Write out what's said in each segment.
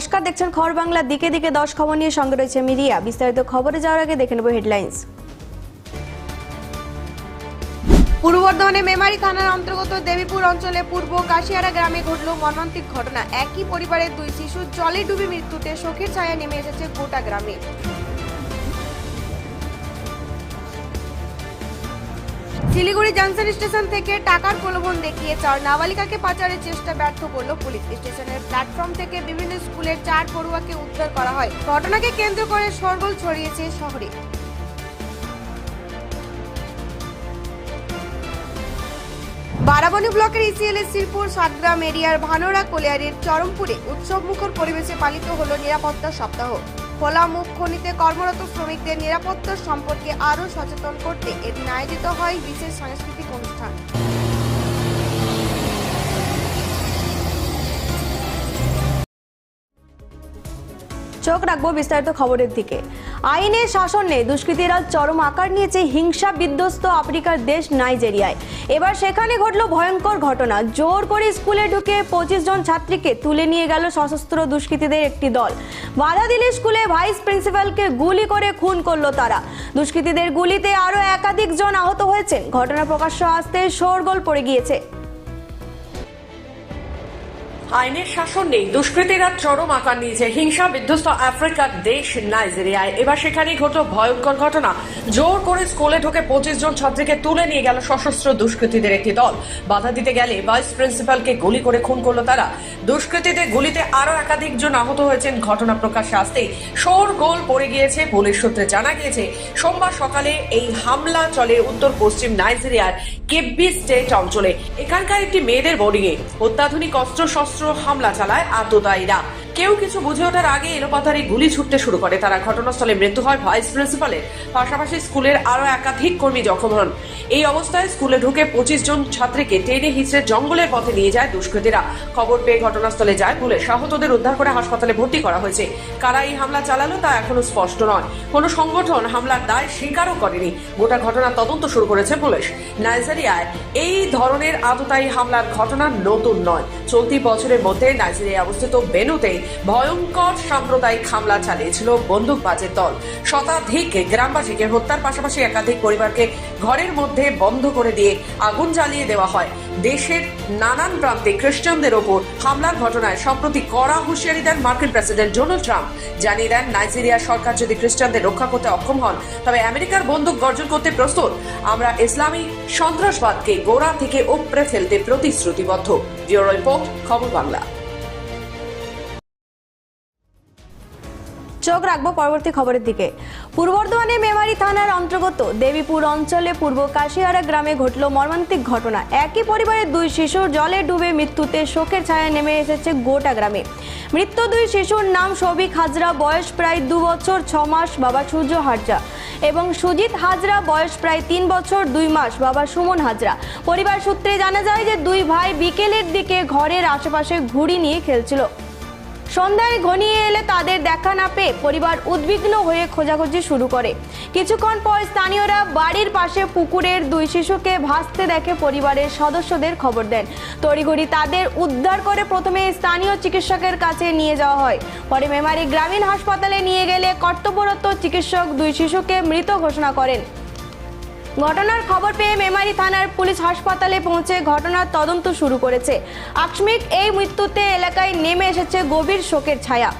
নমস্কার, দেখছেন খবর বাংলা। দিকে দিকে দশ খবর নিয়ে সঙ্গে রয়েছে মিডিয়া। বিস্তারিত খবরে যাওয়ার আগে দেখে নেব হেডলাইন্স। পূর্ব বর্ধমানে মেমারি থানার অন্তর্গত দেবীপুর অঞ্চলে পূর্ব কাশিয়ারা গ্রামে ঘটল মর্মান্তিক ঘটনা। একই পরিবারের দুই শিশু, জলে ডুবে মৃত্যুতে শোকের ছায়া নেমে এসেছে গোটা গ্রামে। শিলিগুড়ি জংশন স্টেশন থেকে টাকার প্রলোভন দেখিয়ে চার নাবালিকাকে পাচারের চেষ্টা ব্যর্থ করল পুলিশ। স্টেশনের প্ল্যাটফর্ম থেকে বিভিন্ন স্কুলের চার পড়ুয়াকে উদ্ধার করা হয়। ঘটনাকে কেন্দ্র করে সরগোল ছড়িয়েছে শহরে। বারাবণী ব্লকের ইসিএলএস শিরপুর সাতগ্রাম এরিয়ার ভানোরা কোলিয়ারির চরমপুরে উৎসব মুখর পরিবেশে পালিত হলো নিরাপত্তা সপ্তাহ। খোলা মুখ খনিতে কর্মরত শ্রমিকদের নিরাপত্তা সম্পর্কে আরও সচেতন করতে এদিন আয়োজিত হয় বিশেষ সাংস্কৃতিক অনুষ্ঠান। চোখ রাখব বিস্তারিত খবরের দিকে। আইনের শাসন দুষ্কৃতীরা চরম আকার নিয়েছে হিংসা বিধ্বস্ত আফ্রিকার দেশ নাইজেরিয়ায়। এবার সেখানে ঘটল ভয়ঙ্কর ঘটনা। জোর করে স্কুলে ঢুকে পঁচিশ জন ছাত্রীকে তুলে নিয়ে গেল সশস্ত্র দুষ্কৃতীদের একটি দল। বাধা দিলে স্কুলে ভাইস প্রিন্সিপালকে গুলি করে খুন করল তারা। দুষ্কৃতীদের গুলিতে আরও একাধিক জন আহত হয়েছেন। ঘটনা প্রকাশ্য আসতে শোরগোল পড়ে গিয়েছে। আইনের শাসন নেই। দুষ্কৃতীরা চরম আকার নিয়েছে। হিংসা বিধ্বস্ত আফ্রিকার দেশ নাইজেরিয়ায়। এবার সেখানেই ঘটল ভয়ঙ্কর ঘটনা। জোর করে স্কুলে ঢোকে পঁচিশ জন ছাত্রীকে তুলে নিয়ে গেল সশস্ত্র দুষ্কৃতীদের একটি দল। বাধা দিতে গেলে ভাইস প্রিন্সিপালকে গুলি করে খুন করল তারা। দুষ্কৃতীদের গুলিতে আরও একাধিক জন আহত হয়েছেন। ঘটনা প্রকাশ্যে আসতেই শোর গোল পড়ে গিয়েছে পুলিশ সূত্রে জানা গিয়েছে, সোমবার সকালে এই হামলা চলে উত্তর পশ্চিম নাইজেরিয়ার কেব্বি স্টেট অঞ্চলে। এখানকার একটি মেয়েদের বোর্ডিংয়ে অত্যাধুনিক অস্ত্র শস্ত্র হামলা চালায় আততায়ীরা। কেউ কিছু বুঝে ওঠার আগে এলোপাতারি গুলি ছুটতে শুরু করে। তারা ঘটনাস্থলে মৃত্যু হয় ভাইস প্রিন্সিপালের। পাশাপাশি স্কুলের আরও একাধিক কর্মী জখম হন। এই অবস্থায় স্কুলে ঢুকে পঁচিশ জন ছাত্রীকে টেনে হিচড়ে জঙ্গলের পথে নিয়ে যায় দুষ্কৃতীরা। খবর পেয়ে ঘটনাস্থলে যায় পুলিশ। আহতদের উদ্ধার করে হাসপাতালে ভর্তি করা হয়েছে। কারা এই হামলা চালালো তা এখনও স্পষ্ট নয়। কোনো সংগঠন হামলার দায় স্বীকারও করেনি। গোটা ঘটনার তদন্ত শুরু করেছে পুলিশ। নাইজেরিয়ায় এই ধরনের আততায়ী হামলার ঘটনা নতুন নয়। চলতি বছরের মধ্যে নাইজেরিয়ায় অবস্থিত বেনুতে ভয়ঙ্কর সাম্প্রদায়িক হামলা চালিয়েছিল বন্দুকবাজের দল। শতাধিক গ্রামবাসীকে হত্যার পাশাপাশি একাধিক পরিবারকে ঘরের মধ্যে বন্ধ করে দিয়ে আগুন জ্বালিয়ে দেওয়া হয়। দেশের নানান প্রান্তে খ্রিস্টানদের ওপর হামলার ঘটনায় সম্প্রতি কড়া হুঁশিয়ারি দেন মার্কিন প্রেসিডেন্ট ডোনাল্ড ট্রাম্প। জানিয়ে দেন, নাইজেরিয়া সরকার যদি খ্রিস্টানদের রক্ষা করতে অক্ষম হন, তবে আমেরিকার বন্দুক গর্জন করতে প্রস্তুত। আমরা ইসলামী সন্ত্রাসবাদকে গোড়া থেকে উপড়ে ফেলতে প্রতিশ্রুতিবদ্ধ। ব্যুরো রিপোর্ট, খবর বাংলা। চোখ রাখব পরবর্তী খবরের দিকে। পূর্ব বর্ধমানে মেমারি থানার অন্তর্গত দেবীপুর অঞ্চলে পূর্ব কাশিয়ারা গ্রামে ঘটল মর্মান্তিক ঘটনা। একই পরিবারের দুই শিশুর জলে ডুবে মৃত্যুতে শোকের ছায়া নেমে এসেছে গোটা গ্রামে। মৃত্যু দুই শিশুর নাম সবিক হাজরা, বয়স প্রায় দু বছর, ছ মাস, বাবা সূর্য হাজরা এবং সুজিত হাজরা, বয়স প্রায় তিন বছর, দুই মাস, বাবা সুমন হাজরা। পরিবার সূত্রে জানা যায় যে দুই ভাই বিকেলের দিকে ঘরের আশেপাশে ঘুড়ি নিয়ে খেলছিল। সন্ধ্যায় ঘনিয়ে এলে তাদের দেখা না পেয়ে পরিবার উদ্বিগ্ন হয়ে খোঁজাখুঁজি শুরু করে। কিছুক্ষণ পর স্থানীয়রা বাড়ির পাশে পুকুরের দুই শিশুকে ভাসতে দেখে পরিবারের সদস্যদের খবর দেন। তড়িঘড়ি তাদের উদ্ধার করে প্রথমে স্থানীয় চিকিৎসকের কাছে নিয়ে যাওয়া হয়। পরে মেমারি গ্রামীণ হাসপাতালে নিয়ে গেলে কর্তব্যরত চিকিৎসক দুই শিশুকে মৃত ঘোষণা করেন। ঘটনার খবর পেয়ে মেমারি থানার পুলিশ হাসপাতালে পৌঁছে ঘটনার তদন্ত শুরু করেছে। আকস্মিক এই মৃত্যুতে এলাকায় নেমে এসেছে গভীর শোকের ছায়া।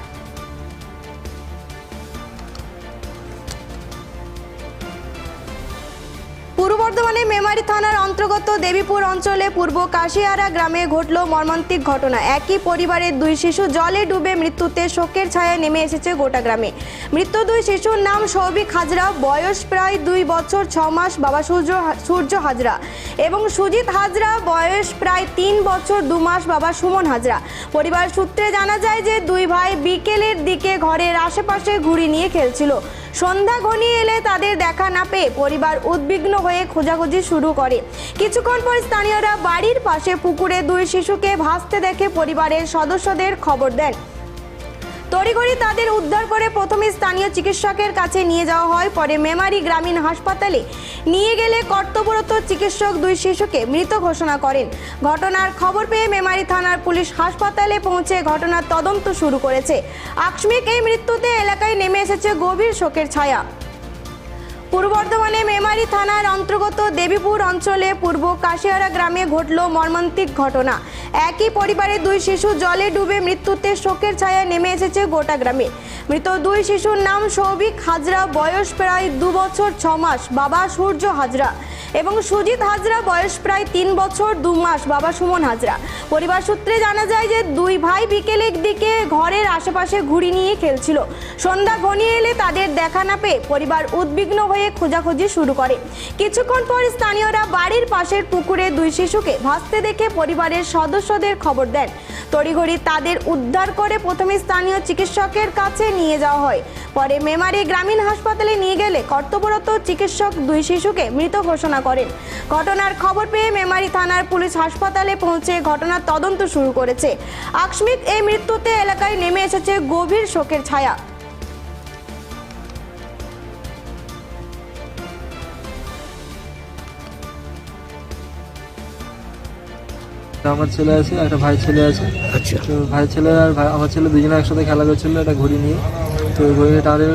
মেমারি থানার অন্তর্গত দেবীপুর অঞ্চলে পূর্ব কাশিয়ারা গ্রামে ঘটল মর্মান্তিক ঘটনা। একই পরিবারের দুই শিশু জলে ডুবে মৃত্যুতে শোকের ছায়া নেমে এসেছে গোটা গ্রামে। মৃত্যু দুই শিশুর নাম সৌভিক হাজরা, বয়স প্রায় দুই বছর, ছ মাস, বাবা সূর্য সূর্য হাজরা এবং সুজিত হাজরা, বয়স প্রায় তিন বছর, দু মাস, বাবা সুমন হাজরা। পরিবার সূত্রে জানা যায় যে দুই ভাই বিকেলের দিকে ঘরের আশেপাশে ঘুড়ি নিয়ে খেলছিল। সন্ধ্যা ঘনিয়ে এলে তাদের দেখা না পেয়ে পরিবার উদ্বিগ্ন হয়ে খোঁজাখুঁজি শুরু করে। কিছুক্ষণ পর স্থানীয়রা বাড়ির পাশে পুকুরে দুই শিশুকে ভাসতে দেখে পরিবারের সদস্যদের খবর দেন। তড়িঘড়ি তাদের উদ্ধার করে প্রথমে স্থানীয় চিকিৎসকের কাছে নিয়ে যাওয়া হয়, পরে মেমারি গ্রামীণ হাসপাতালে নিয়ে গেলে কর্তব্যরত চিকিৎসক দুই শিশুকে মৃত ঘোষণা করেন। ঘটনার খবর পেয়ে মেমারি থানার পুলিশ হাসপাতালে পৌঁছে ঘটনার তদন্ত শুরু করেছে। আকস্মিক এই মৃত্যুতে এলাকায় নেমে এসেছে গভীর শোকের ছায়া। পূর্ব বর্ধমানে মেমারি থানার অন্তর্গত দেবীপুর অঞ্চলে পূর্ব কাশিয়ারা গ্রামে ঘটল মর্মান্তিক ঘটনা। একই পরিবারের দুই শিশু জলে ডুবে মৃত্যুতে শোকের ছায়া নেমে এসেছে গোটা গ্রামে। মৃত দুই শিশুর নাম সৌভিক হাজরা, বয়স প্রায় দু বছর ছ মাস, বাবা সূর্য হাজরা এবং সুজিত হাজরা, বয়স প্রায় তিন বছর দু মাস, বাবা সুমন হাজরা। পরিবার সূত্রে জানা যায় যে দুই ভাই বিকেলের দিকে ঘরের আশেপাশে ঘুড়ি নিয়ে খেলছিল। সন্ধ্যা ঘনিয়ে এলে তাদের দেখা না পেয়ে পরিবার উদ্বিগ্ন হয়ে খোঁজাখুঁজি শুরু করে। কিছুক্ষণ পর স্থানীয়রা বাড়ির পাশের পুকুরে দুই শিশুকে ভাসতে দেখে পরিবারের সদস্যদের খবর দেন। তড়িঘড়ি তাদের উদ্ধার করে প্রথমে স্থানীয় চিকিৎসকের কাছে নিয়ে যাওয়া হয়। পরে মেমারি গ্রামীণ হাসপাতালে নিয়ে গেলে কর্তব্যরত চিকিৎসক দুই শিশুকে মৃত ঘোষণা করেন। ঘটনার খবর পেয়ে মেমারি থানার পুলিশ হাসপাতালে পৌঁছে ঘটনার তদন্ত শুরু করেছে। আকস্মিক এই মৃত্যুতে এলাকায় নেমে এসেছে গভীর শোকের ছায়া। আমার ছেলে আছে একটা ভাই ছেলে আছে। আচ্ছা। তো ভাই ছেলে আর আমার ছেলে দুজনে একসাথে খেলা করছিল একটা ঘড়ি নিয়ে। তো ওই ঘড়ি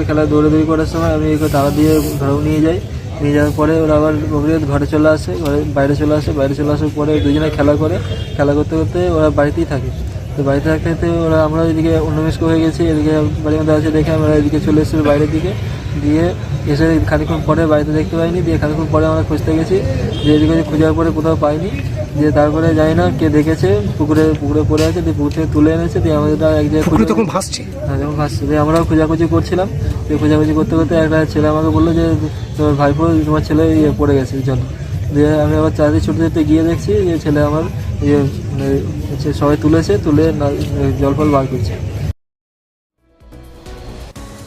খেলা দৌড়াদৌড়ি করার সময় আমি ওই তারা দিয়ে ধরেও নিয়ে যাই। নিয়ে যাওয়ার পরে ওরা আবার ঘরে চলে আসে ঘরে বাইরে চলে আসে। বাইরে চলে আসার পরে দুজনে খেলা করে। খেলা করতে করতে ওরা বাড়িতেই থাকে। তো বাড়িতে থাকতে থাকতে ওরা আমরা এদিকে অন্যমিস্ক হয়ে গেছি এদিকে বাড়ির মধ্যে আছে দেখে আমরা এদিকে চলে এসেছি বাইরের দিকে। দিয়ে এসে খানিক্ষণ পরে বাড়িতে দেখতে পাইনি। দিয়ে খানিক্ষণ পরে আমরা খুঁজতে গেছি। যে এদিকে খোঁজার পরে কোথাও পাইনি। দিয়ে তারপরে যাই না কে দেখেছে পুকুরে পুকুরে পড়ে আছে দিয়ে পুকুর থেকে তুলে এনেছে দিয়ে আমাদের এক জায়গায় পুকুরে তখন ভাসছে? হ্যাঁ যখন ভাসছে। দিয়ে আমরাও খোঁজাখুঁজি করছিলাম। দিয়ে খোঁজাখুঁজি করতে করতে একটা ছেলে আমাকে বলল যে তোমার ভাইপো তোমার ছেলে ইয়ে পড়ে গেছে জল দিয়ে আমি আবার চারদিকে ছুটে ছুটতে গিয়ে দেখছি যে ছেলে আমার ইয়ে মানে সবাই তুলেছে তুলে জল ফল বার করছে।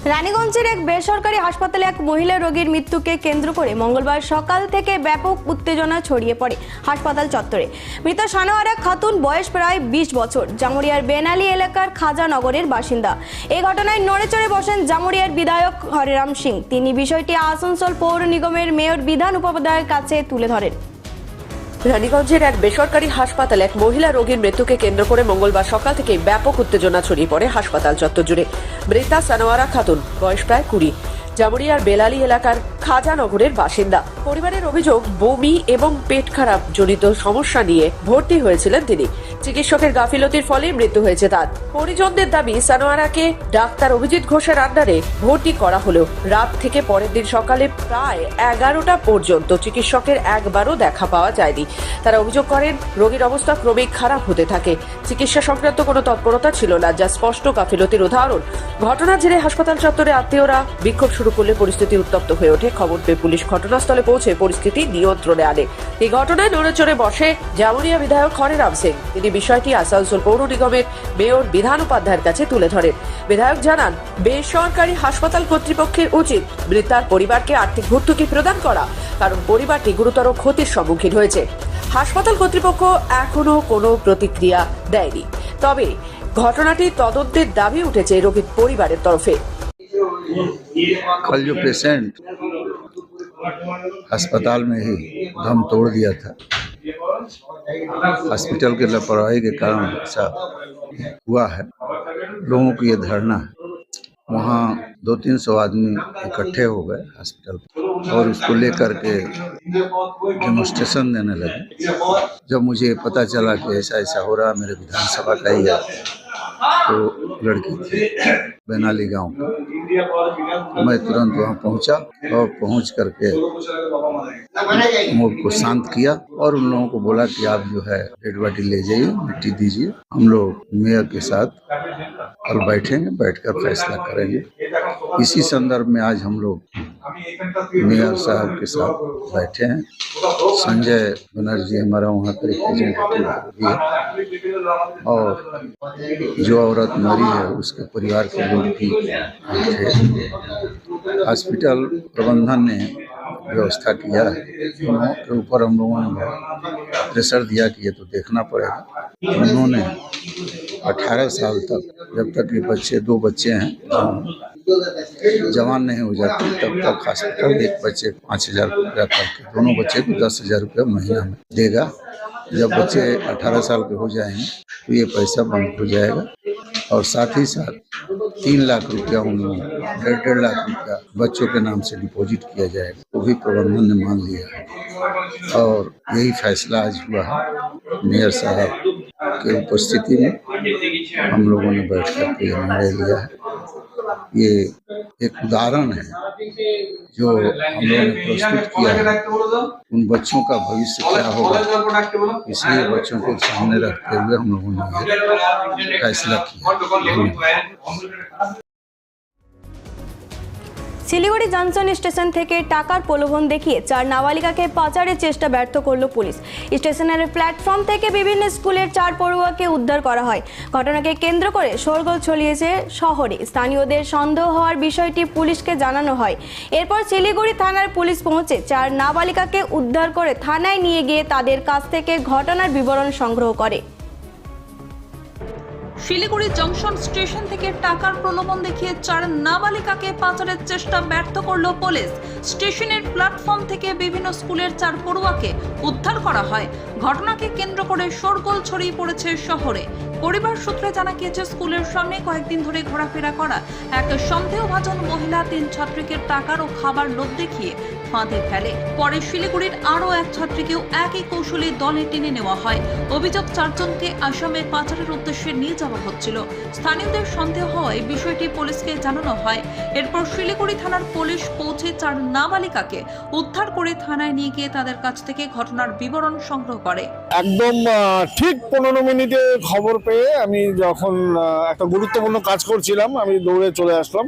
রানীগঞ্জের এক বেসরকারি হাসপাতালে এক মহিলা রোগীর মৃত্যুকে কেন্দ্র করে মঙ্গলবার সকাল থেকে ব্যাপক উত্তেজনা ছড়িয়ে পড়ে হাসপাতাল চত্বরে। মৃত সানোয়ারা খাতুন, বয়স প্রায় বিশ বছর, জামুরিয়ার বেনালি এলাকার খাজা নগরের বাসিন্দা। এ ঘটনায় নড়েচড়ে বসেন জামুরিয়ার বিধায়ক হরেরাম সিং। তিনি বিষয়টি আসানসোল পৌর নিগমের মেয়র বিধান উপাধ্যায়ের কাছে তুলে ধরেন। রানীগঞ্জের এক বেসরকারি হাসপাতালে এক মহিলা রোগীর মৃত্যুকে কেন্দ্র করে মঙ্গলবার সকাল থেকে ব্যাপক উত্তেজনা ছড়িয়ে পড়ে হাসপাতাল চত্বর জুড়ে। মৃতা সানোয়ারা খাতুন, বয়স প্রায় কুড়ি। জামুরিয়ার বেলালি এলাকার খাজানগরের বাসিন্দা। পরিবারের অভিযোগ, বমি এবং পেট খারাপ জনিত সমস্যা নিয়ে ভর্তি হয়েছিলেন তিনি। চিকিৎসকের গাফিলতির ফলে মৃত্যু হয়েছে তার। পরিজনদের দাবি, সানোয়ারাকে ডাক্তার অভিজিৎ ঘোষের আন্ডারে ভর্তি করা হলেও রাত থেকে পরের দিন সকালে প্রায় এগারোটা পর্যন্ত চিকিৎসকের একবারও দেখা পাওয়া যায়নি। তারা অভিযোগ করেন, রোগীর অবস্থা ক্রমেই খারাপ হতে থাকে। চিকিৎসা সংক্রান্ত কোনো তৎপরতা ছিল না, যা স্পষ্ট গাফিলতির উদাহরণ। ঘটনার জেরে হাসপাতাল চত্বরে আত্মীয়রা বিক্ষোভ শুরু করলে পরিস্থিতি উত্তপ্ত হয়ে ওঠে। খবর পেয়ে পুলিশ ঘটনাস্থলে পৌঁছে পরিস্থিতি নিয়ন্ত্রণে আনে এই ঘটনায় নড়েচড়ে বসে জামুরিয়া বিধায়ক হরেরাম সিং তিনি বিষয়টি আসানসোল পৌর নিগমের মেয়র বিধান উপাধ্যায়ের কাছে তুলে ধরেন বিধায়ক জানান বেসরকারি হাসপাতাল কর্তৃপক্ষের উচিত মৃতার পরিবারকে আর্থিক ভর্তুকি প্রদান করা কারণ পরিবারটি গুরুতর ক্ষতির সম্মুখীন হয়েছে হাসপাতাল কর্তৃপক্ষ এখনো কোনো প্রতিক্রিয়া দেয়নি তবে ঘটনাটি তদন্তের দাবি উঠেছে রোগীর পরিবারের তরফে कल जो पेशेंट अस्पताल में ही दम तोड़ दिया था। हॉस्पिटल के लापरवाही के कारण ऐसा हुआ है। लोगों की ये धरना है। वहाँ दो तीन सौ आदमी इकट्ठे हो गए हॉस्पिटल और उसको लेकर के डेमोस्ट्रेशन देने लगे। जब मुझे पता चला कि ऐसा ऐसा हो रहा मेरे विधानसभा का ही है तो लड़की थी, बेनाली गाँव। मैं तुरंत वहाँ पहुँचा और पहुँच करके मोब को शांत किया और उन लोगों को बोला कि आप जो है डेड बॉडी ले जाइए मिट्टी दीजिए। हम लोग मेयर के साथ कल बैठेंगे बैठकर फैसला करेंगे। इसी संदर्भ में आज हम लोग मेयर साहब के साथ बैठे हैं। संजय बनर्जी हमारा वहाँ का रिप्रेजेंटेटिव है। और जो औरत मरी है, उसके परिवार के लोग भी थे। हॉस्पिटल प्रबंधन ने व्यवस्था किया है। उन्हों के ऊपर हम लोगों ने प्रेशर दिया कि ये तो देखना पड़ेगा। उन्होंने अठारह साल तक, जब तक ये बच्चे, दो बच्चे हैं जवान नहीं हो जाते, तब तक हॉस्पिटल एक बच्चे पाँच हज़ार रुपया करके, दोनों बच्चे को दस हज़ार रुपया महीना में देगा। जब बच्चे अठारह साल के हो जाएँगे तो ये पैसा बंद हो जाएगा। और साथ ही साथ तीन लाख रुपया उन लोगों डेढ़ डेढ़ लाख रुपया बच्चों के नाम से डिपॉजिट किया जाएगा। वो भी प्रबंधन ने मान लिया है। और यही फैसला आज हुआ है। मेयर साहब के उपस्थिति में हम लोगों ने बैठ कर के निर्णय लिया है। ये एक उदाहरण है जो हम लोगों ने प्रस्तुत किया है। उन बच्चों का भविष्य क्या होगा, इसलिए बच्चों को सामने रखते हुए हम लोगों ने फैसला किया। শিলিগুড়ি জংশন স্টেশন থেকে টাকার প্রলোভন দেখিয়ে চার নাবালিকাকে পাচারের চেষ্টা ব্যর্থ করল পুলিশ। স্টেশনের প্ল্যাটফর্ম থেকে বিভিন্ন স্কুলের চার পড়ুয়াকে উদ্ধার করা হয়। ঘটনাকে কেন্দ্র করে শোরগোল ছড়িয়েছে শহরে। স্থানীয়দের সন্দেহ হওয়ার বিষয়টি পুলিশকে জানানো হয়। এরপর শিলিগুড়ি থানার পুলিশ পৌঁছে চার নাবালিকাকে উদ্ধার করে থানায় নিয়ে গিয়ে তাদের কাছ থেকে ঘটনার বিবরণ সংগ্রহ করে। শিলিগুড়ি জংশন স্টেশন থেকে টাকার প্রলোভন দেখিয়ে চার নাবালিকাকে পাচারের চেষ্টা ব্যর্থ করল পুলিশ। স্টেশনের প্ল্যাটফর্ম থেকে বিভিন্ন স্কুলের চার পড়ুয়াকে উদ্ধার করা হয়। ঘটনাকে কেন্দ্র করে শোরগোল ছড়িয়ে পড়েছে শহরে। পরিবার সূত্রে জানা গিয়েছে, স্কুলের সামনে কয়েকদিন ধরে ঘোরাফেরা করা এক সন্দেহভাজন মহিলা তিন ছাত্রীকে টাকার ও খাবার লোভ দেখিয়ে ফাঁদে ফেলে। পরে শিলিগুড়ির আরও এক ছাত্রীকেও একই কৌশলে দলে টেনে নেওয়া হয়। অভিযোগ, চারজনকে আসামে পাচারের উদ্দেশ্যে নিয়ে যাওয়া হচ্ছিল। স্থানীয়দের সন্দেহ হওয়ায় বিষয়টি পুলিশকে জানানো হয়। এরপর শিলিগুড়ি থানার পুলিশ পৌঁছে চার নাবালিকাকে উদ্ধার করে থানায় নিয়ে গিয়ে তাদের কাছ থেকে ঘটনার বিবরণ সংগ্রহ করে। একদম ঠিক পনেরো মিনিটে খবর পেয়ে আমি যখন একটা গুরুত্বপূর্ণ কাজ করছিলাম, আমি দৌড়ে চলে আসলাম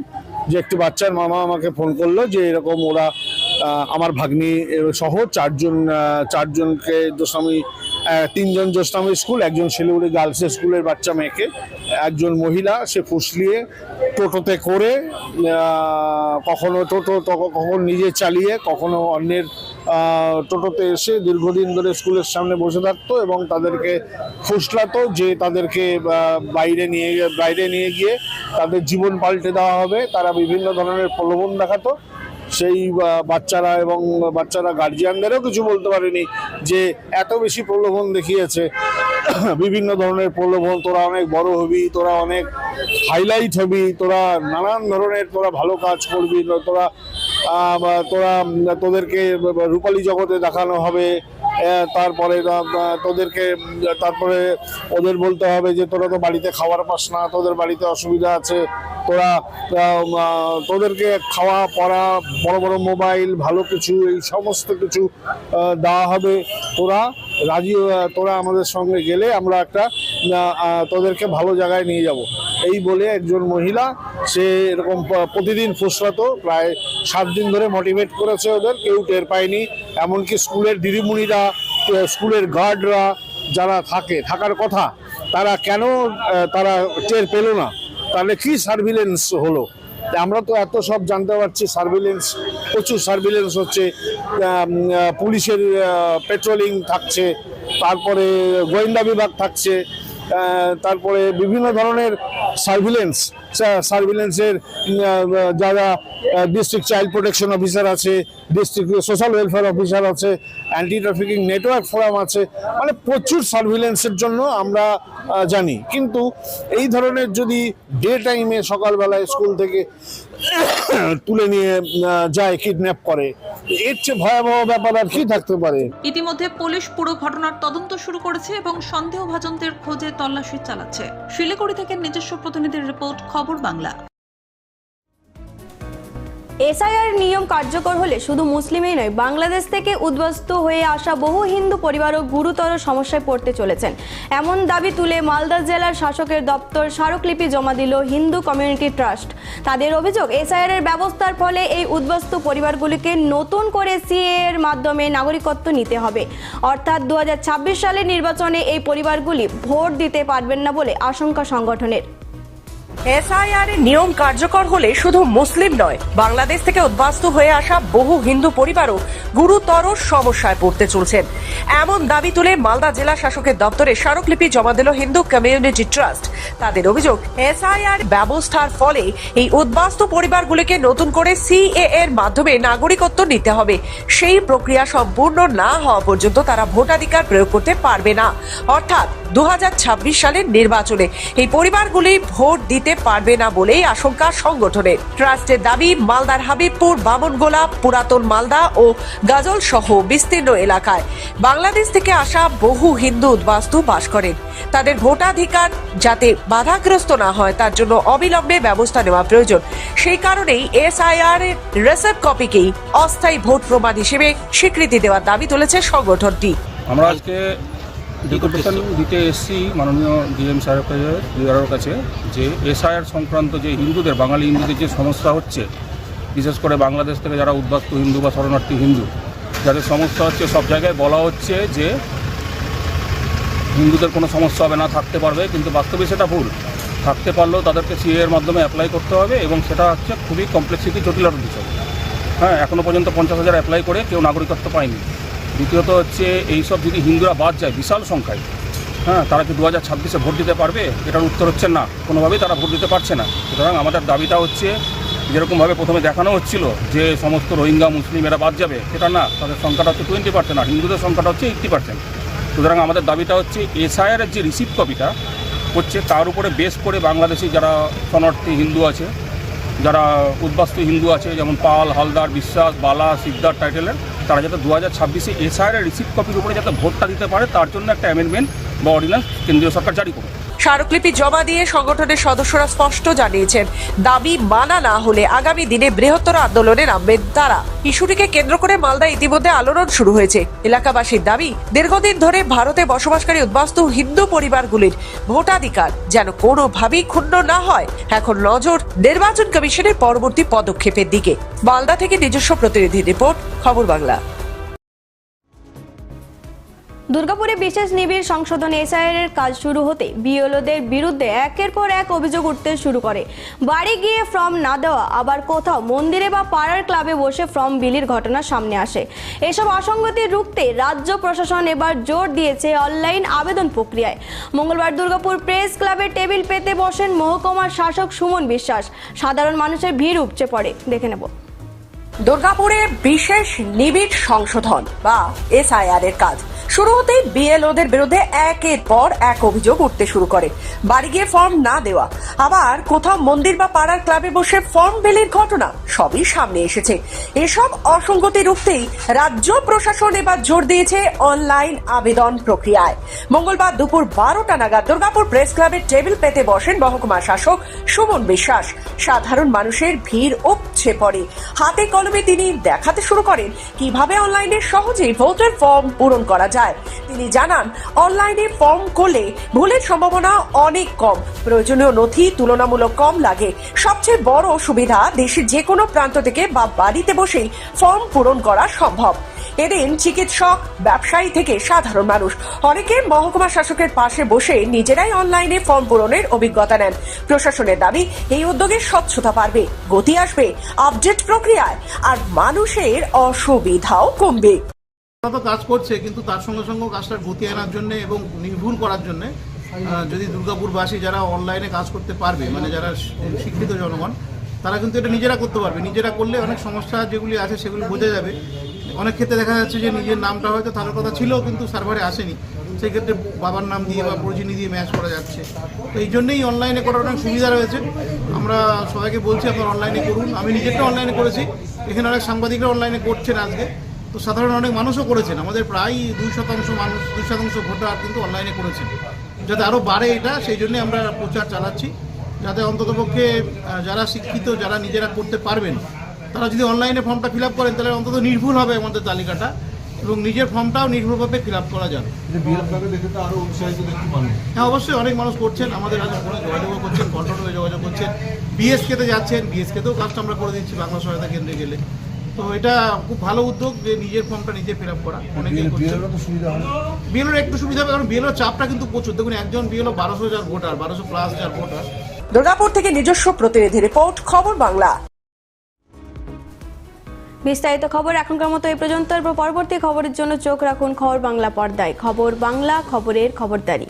যে একটি বাচ্চার মামা আমাকে ফোন করল যে এরকম ওরা আমার ভাগ্নি সহ চারজন চারজনকে দোস্তামি আহ, তিনজন জোস্তামি স্কুল একজন শিলিগুড়ি গার্লস স্কুলের বাচ্চা মেয়েকে একজন মহিলা সে ফুসলিয়ে টোটোতে করে কখনো টোটো কখন নিজে চালিয়ে কখনো অন্যের টোটোতে এসে দীর্ঘদিন ধরে স্কুলের সামনে বসে থাকতো এবং তাদেরকে ফুসলাতো যে তাদেরকে বাইরে নিয়ে বাইরে নিয়ে গিয়ে তাদের জীবন পাল্টে দেওয়া হবে। তারা বিভিন্ন ধরনের প্রলোভন দেখাতো। সেই বাচ্চারা এবং বাচ্চারা গার্জিয়ানদেরও কিছু বলতে পারেনি যে এত বেশি প্রলোভন দেখিয়েছে। বিভিন্ন ধরনের প্রলোভন, তোরা অনেক বড় হবি, তোরা অনেক হাইলাইট হবি, তোরা নানান ধরনের, তোরা ভালো কাজ করবি, তোরা তোরা তোদেরকে রূপালী জগতে দেখানো হবে। তারপরে তোদেরকে তারপরে ওদের বলতে হবে যে, তোরা তো বাড়িতে খাবার পাস না, তোদের বাড়িতে অসুবিধা আছে। তোরা তোদেরকে খাওয়া, পড়া, বড় বড় মোবাইল, ভালো কিছু, এই সমস্ত কিছু দেওয়া হবে। তোরা রাজি তোরা আমাদের সঙ্গে গেলে আমরা একটা তোদেরকে ভালো জায়গায় নিয়ে যাব। এই বলে একজন মহিলা, সে এরকম প্রতিদিন ফুসলাতো প্রায় সাত দিন ধরে মোটিভেট করেছে ওদের, কেউ টের পায়নি। এমনকি স্কুলের দিদিমণিরা স্কুলের গার্ডরা যারা থাকে, থাকার কথা, তারা কেন তারা টের পেল না? তাহলে কি সার্ভিলেন্স হলো? আমরা তো এত সব জানতে পারছি সার্ভিলেন্স প্রচুর সার্ভিলেন্স হচ্ছে। পুলিশের পেট্রোলিং থাকছে, তারপরে গোয়েন্দা বিভাগ থাকছে তারপরে বিভিন্ন ধরনের সার্ভিলেন্স সার্ভিলেন্সের যারা ডিস্ট্রিক্ট চাইল্ড প্রোটেকশন অফিসার আছে ডিস্ট্রিক্ট সোশ্যাল ওয়েলফেয়ার অফিসার আছে অ্যান্টি ট্রাফিকিং নেটওয়ার্ক ফোরাম আছে মানে প্রচুর সার্ভিলেন্সের জন্য আমরা জানি। কিন্তু এই ধরনের যদি ডে টাইমে সকালবেলায় স্কুল থেকে তুলে নিয়ে যায় কিডন্যাপ করে। এর চেয়ে ভয়াবহ ব্যাপার আর কি থাকতে পারে? ইতিমধ্যে পুলিশ পুরো ঘটনার তদন্ত শুরু করেছে এবং সন্দেহভাজনদের খোঁজে তল্লাশি চালাচ্ছে। শিলিগুড়ি থেকে নিজস্ব প্রতিনিধির রিপোর্ট, খবর বাংলা। এসআইআর নিয়ম কার্যকর হলে শুধু মুসলিমই নয়, বাংলাদেশ থেকে উদ্বাস্ত হয়ে আসা বহু হিন্দু পরিবারও গুরুতর সমস্যায় পড়তে চলেছেন। এমন দাবি তুলে মালদা জেলার শাসকের দপ্তর স্মারকলিপি জমা দিল হিন্দু কমিউনিটি ট্রাস্ট। তাদের অভিযোগ এসআইআর এর ব্যবস্থার ফলে এই উদ্বাস্তু পরিবারগুলিকে নতুন করে সিএ এর মাধ্যমে নাগরিকত্ব নিতে হবে। অর্থাৎ দু হাজার ছাব্বিশ সালের নির্বাচনে এই পরিবারগুলি ভোট দিতে পারবেন না বলে আশঙ্কা সংগঠনের। এসআইআর এর নিয়ম কার্যকর হলে শুধু মুসলিম নয়, বাংলাদেশ থেকে উদ্বাস্তু হয়ে আসা বহু হিন্দু পরিবারও গুরুতর সমস্যায় পড়তে চলছেন। এমন দাবি তুলে মালদা জেলা শাসকের দপ্তরে স্মারকলিপি জমা দিল হিন্দু কমিউনিটি ট্রাস্ট। তাদের অভিযোগ, এসআইআর ব্যবস্থার ফলে এই উদ্বাস্তু পরিবারগুলিকে নতুন করে সিএ এর মাধ্যমে নাগরিকত্ব নিতে হবে। সেই প্রক্রিয়া সম্পূর্ণ না হওয়া পর্যন্ত তারা ভোটাধিকার প্রয়োগ করতে পারবে না। অর্থাৎ দু হাজার ছাব্বিশ সালের নির্বাচনে এই পরিবারগুলি ভোট দিতে পারবে না বলেই আশঙ্কা সংগঠনের। ট্রাস্টের দাবি, মালদার হাবিবপুর, বামনগোলা, পুরাতন মালদা ও গাজল সহ বিস্তীর্ণ এলাকায়। বাংলাদেশ থেকে আসা বহু হিন্দু উদ্বাস্তু বাস করেন। তাদের ভোটাধিকার যাতে বাধাগ্রস্ত না হয়, তার জন্য অবিলম্বে ব্যবস্থা নেওয়া প্রয়োজন। সেই কারণেই এসআইআর এর রেসেপ কপিকেই অস্থায়ী ভোট প্রমাণ হিসেবে স্বীকৃতি দেওয়ার দাবি তুলেছে সংগঠনটি। আমরা আজকে ডেপুটেশন দিতে এসেছি মাননীয় ডিএম সাহেবের কাছে কাছে যে এসআইআর সংক্রান্ত যে হিন্দুদের বাঙালি হিন্দুদের যে সমস্যা হচ্ছে বিশেষ করে বাংলাদেশ থেকে যারা উদ্বাস্তু হিন্দু বা শরণার্থী হিন্দু যাদের সমস্যা হচ্ছে সব জায়গায় বলা হচ্ছে যে হিন্দুদের কোনো সমস্যা হবে না থাকতে পারবে কিন্তু বাস্তবে সেটা ভুল। থাকতে পারলেও তাদেরকে সিএ এর মাধ্যমে অ্যাপ্লাই করতে হবে এবং সেটা হচ্ছে খুবই কমপ্লেক্সিটি জটিলতার বিষয়। হ্যাঁ এখনও পর্যন্ত পঞ্চাশ হাজার অ্যাপ্লাই করে কেউ নাগরিকত্ব পায়নি। দ্বিতীয়ত হচ্ছে এইসব যদি হিন্দুরা বাদ যায়, বিশাল সংখ্যায় হ্যাঁ তারা কি দু হাজার ছাব্বিশে ভোট দিতে পারবে? এটার উত্তর হচ্ছে না। কোনোভাবেই তারা ভোট দিতে পারছে না। সুতরাং আমাদের দাবিটা হচ্ছে, যেরকমভাবে প্রথমে দেখানো হচ্ছিল যে সমস্ত রোহিঙ্গা, মুসলিম এরা বাদ যাবে, সেটা না, তাদের সংখ্যাটা হচ্ছে টোয়েন্টি পার্সেন্ট আর হিন্দুদের সংখ্যাটা হচ্ছে এইট্টি পার্সেন্ট সুতরাং আমাদের দাবিটা হচ্ছে এসআইআরের যে রিসিপ্ট কপিটা হচ্ছে, তার উপরে বেস করে বাংলাদেশি যারা শরণার্থী হিন্দু আছে, যারা উদ্বাস্তু হিন্দু আছে, যেমন পাল, হালদার, বিশ্বাস, বালা, সিকদার টাইটেলের তারা যাতে দু হাজার ছাব্বিশে এসআইআর রিসিপ্ট কপির উপরে যাতে ভোটটা দিতে পারে, তার জন্য একটা অ্যামেন্ডমেন্ট বা অর্ডিন্যান্স কেন্দ্রীয় সরকার জারি করবে। স্মারকলিপি জমা দিয়ে সংগঠনের সদস্যরা স্পষ্ট জানিয়েছেন, দাবি মানা না হলে আগামী দিনে বৃহত্তর আন্দোলনে নামবেন তারা। ইস্যুটিকে কেন্দ্র করে মালদা ইতিমধ্যে আলোড়ন শুরু হয়েছে। এলাকাবাসীর দাবি, দীর্ঘদিন ধরে ভারতে বসবাসকারী উদ্বাস্তু হিন্দু পরিবারগুলির ভোটাধিকার যেন কোনোভাবেই ক্ষুণ্ণ না হয়। এখন নজর নির্বাচন কমিশনের পরবর্তী পদক্ষেপের দিকে। মালদা থেকে নিজস্ব প্রতিনিধি রিপোর্ট, খবর বাংলা। দুর্গাপুরে বিশেষ নিবিড় সংশোধন এসআইআর এর কাজ শুরু হতে বিএলওদের বিরুদ্ধে একের পর এক অভিযোগ উঠতে শুরু করে। বাড়ি গিয়ে ফর্ম না দেওয়া, আবার কোথাও মন্দিরে বা পাড়ার ক্লাবে বসে ফর্ম বিলির ঘটনা সামনে আসে। এসব অসঙ্গতি রুখতে রাজ্য প্রশাসন এবার জোর দিয়েছে অনলাইন আবেদন প্রক্রিয়ায়। মঙ্গলবার দুর্গাপুর প্রেস ক্লাবে টেবিল পেতে বসেন মহকুমার শাসক সুমন বিশ্বাস। সাধারণ মানুষের ভিড় উপচে পড়ে। দেখে নেব। দুর্গাপুরে বিশেষ নিবিড় সংশোধন বা এসআইআর এর কাজ। শুরু হতেই বিএলওদের বিরুদ্ধে একের পর এক অভিযোগ উঠতে শুরু করে। বাড়ি গিয়ে ফর্ম না দেওয়া, আবার কোথাও মন্দির বা পাড়ার ক্লাবে বসে ফর্ম বিলির ঘটনা সবই সামনে এসেছে। এসব অসঙ্গতি রুখতেই রাজ্য প্রশাসন এবার জোর দিয়েছে অনলাইন আবেদন প্রক্রিয়ায়। মঙ্গলবার দুপুর বারোটা নাগাদ দুর্গাপুর প্রেস ক্লাবের টেবিল পেতে বসেন মহকুমা শাসক সুমন বিশ্বাস। সাধারণ মানুষের ভিড় উপচে পড়ে। হাতে কলমে তিনি দেখাতে শুরু করেন কীভাবে অনলাইনে সহজেই ভোটার ফর্ম পূরণ করা যায়। তিনি জানান, অনলাইনে ফর্ম করলে ভুলের সম্ভাবনা অনেক কম। প্রয়োজনীয় নথি তুলনামূলক কম লাগে। সবচেয়ে বড় সুবিধা দেশের যে কোনো প্রান্ত থেকে বা বাড়িতে বসেই ফর্ম পূরণ করা সম্ভব। এদিন চিকিৎসক, ব্যবসায়ী থেকে সাধারণ মানুষ। অনেকে মহকুমা শাসকের পাশে বসে নিজেরাই অনলাইনে ফর্ম পূরণের অভিজ্ঞতা নেন। প্রশাসনের দাবি, এই উদ্যোগে স্বচ্ছতা বাড়বে, গতি আসবে, আপডেট প্রক্রিয়ায়, আর মানুষের অসুবিধাও কমবে। তো কাজ করছে, কিন্তু তার সঙ্গে সঙ্গে কাজটার গতি আনার জন্য এবং নির্ভুল করার জন্য যদি দুর্গাপুরবাসী যারা অনলাইনে কাজ করতে পারবে মানে যারা শিক্ষিত জনগণ, তারা কিন্তু এটা নিজেরা করতে পারবে। নিজেরা করলে অনেক সমস্যা যেগুলি আছে, সেগুলি বোঝা যাবে। অনেক ক্ষেত্রে দেখা যাচ্ছে যে নিজের নামটা হয়তো থাকার কথা ছিল, কিন্তু সার্ভারে আসেনি। সেই ক্ষেত্রে বাবার নাম দিয়ে বা পরিচিতি দিয়ে ম্যাচ করা যাচ্ছে। তো এই জন্যেই অনলাইনে করার অনেক সুবিধা রয়েছে। আমরা সবাইকে বলছি, আপনারা অনলাইনে করুন। আমি নিজেরটা অনলাইনে করেছি। এখানে অনেক সাংবাদিকরা অনলাইনে করছেন আজকে। তো সাধারণ অনেক মানুষও করেছেন। আমাদের প্রায় দুই শতাংশ মানুষ, দুই শতাংশ ভোটার কিন্তু অনলাইনে করেছেন। যাতে আরও বাড়ে এটা, সেই জন্য আমরা প্রচার চালাচ্ছি। যাতে অন্ততপক্ষে যারা শিক্ষিত, যারা নিজেরা করতে পারবেন তারা যদি অনলাইনে ফর্মটা ফিল করেন তাহলে অন্তত নির্ভুল হবে আমাদের তালিকাটা এবং নিজের ফর্মটাও নির্ভুলভাবে ফিল আপ করা যাবে। হ্যাঁ অবশ্যই অনেক মানুষ করছেন আমাদের কাছে ফোনে যোগাযোগ করছেন কন্ট্রোলে যোগাযোগ করছেন। বিএসকেতে যাচ্ছেন বিএসকেতেও কাজটা আমরা করে দিচ্ছি বাংলা সহায়তা কেন্দ্রে গেলে। তো এটা খুব ভালো উদ্যোগ যে নিজের ফর্মটা নিজে ফিল আপ করা অনেকেই বিএলওর একটু সুবিধা হবে কারণ বিএলওর চাপটা কিন্তু প্রচুর। দেখুন একজন বিএলও বারোশো হাজার ভোটার বারোশো প্লাস হাজার ভোটার। দুর্গাপুর থেকে নিজস্ব প্রতিনিধি রিপোর্ট খবর বাংলা। বিস্তারিত খবর এখনকার মতো এই পর্যন্ত। পরবর্তী খবরের জন্য চোখ রাখুন খবর বাংলা পর্দায়। খবর বাংলা, খবরের খবরদারি।